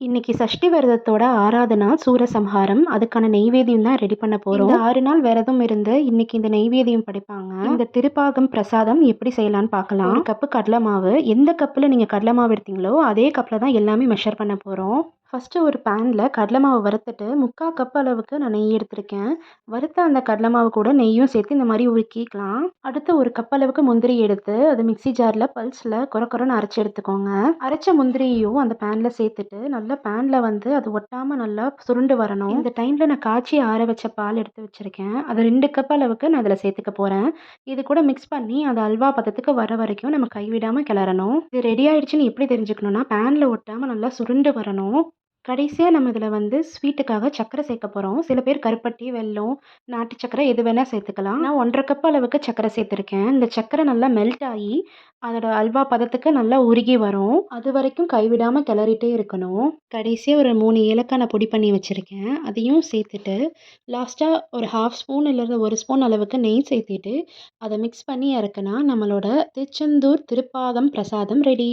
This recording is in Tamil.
இன்னைக்கு சஷ்டி விரதத்தோட ஆராதனா சூரசம்ஹாரம் அதுக்கான நெய்வேத்தியம் தான் ரெடி பண்ண போறோம். இந்த ஆறு நாள் விரதம் இருந்து இன்னைக்கு இந்த நெய்வேத்தியம் படைப்பாங்க. இந்த திருப்பாகம் பிரசாதம் எப்படி செய்யலாம்னு பார்க்கலாம். ஒரு கப்பு கடலை மாவு. எந்த கப்பில் நீங்கள் கடலை மாவு எடுத்தீங்களோ அதே கப்பில் தான் எல்லாமே மெஷர் பண்ண போகிறோம் ஃபஸ்ட்டு ஒரு பேனில் கடலை மாவு வறுத்துட்டு முக்கால் கப் அளவுக்கு நான் நெய் எடுத்திருக்கேன். வறுத்த அந்த கடலை மாவு கூட நெய்யும் சேர்த்து இந்த மாதிரி உருக்கிக்கலாம். அடுத்து ஒரு கப் அளவுக்கு முந்திரி எடுத்து அது மிக்ஸி ஜாரில் பல்ஸில் குறை குறைன்னு அரைச்சி எடுத்துக்கோங்க. அரைச்ச முந்திரியையும் அந்த பேனில் சேர்த்துட்டு நல்லா பேனில் வந்து அது ஒட்டாமல் நல்லா சுருண்டு வரணும். இந்த டைமில் நான் காய்ச்சி ஆற வச்ச பால் எடுத்து வச்சுருக்கேன். அது ரெண்டு கப் அளவுக்கு நான் அதில் சேர்த்துக்க போகிறேன் இது கூட மிக்ஸ் பண்ணி அது அல்வா பதத்துக்கு வர வரைக்கும் நம்ம கைவிடாமல் கிளறணும். இது ரெடி ஆயிடுச்சுன்னு எப்படி தெரிஞ்சுக்கணுன்னா பேனில் ஒட்டாமல் நல்லா சுருண்டு வரணும். கடைசியாக நம்ம இதில் வந்து ஸ்வீட்டுக்காக சர்க்கரை சேர்க்க போகிறோம் சில பேர் கருப்பட்டி வெல்லம் நாட்டு சர்க்கரை எது வேணால் சேர்த்துக்கலாம். நான் ஒன்றரை கப் அளவுக்கு சர்க்கரை சேர்த்துருக்கேன். இந்த சர்க்கரை நல்லா மெல்ட் ஆகி அதோட அல்வா பதத்துக்கு நல்லா உருகி வரும். அது வரைக்கும் கைவிடாமல் கிளறிட்டே இருக்கணும். கடைசியாக ஒரு மூணு ஏலக்காய் நான் பொடி பண்ணி வச்சுருக்கேன். அதையும் சேர்த்துட்டு லாஸ்ட்டாக ஒரு ஹாஃப் ஸ்பூன் இல்லை ஒரு ஸ்பூன் அளவுக்கு நெய் சேர்த்துட்டு அதை மிக்ஸ் பண்ணி இறக்குனா நம்மளோட திருச்செந்தூர் திருப்பாதம் பிரசாதம் ரெடி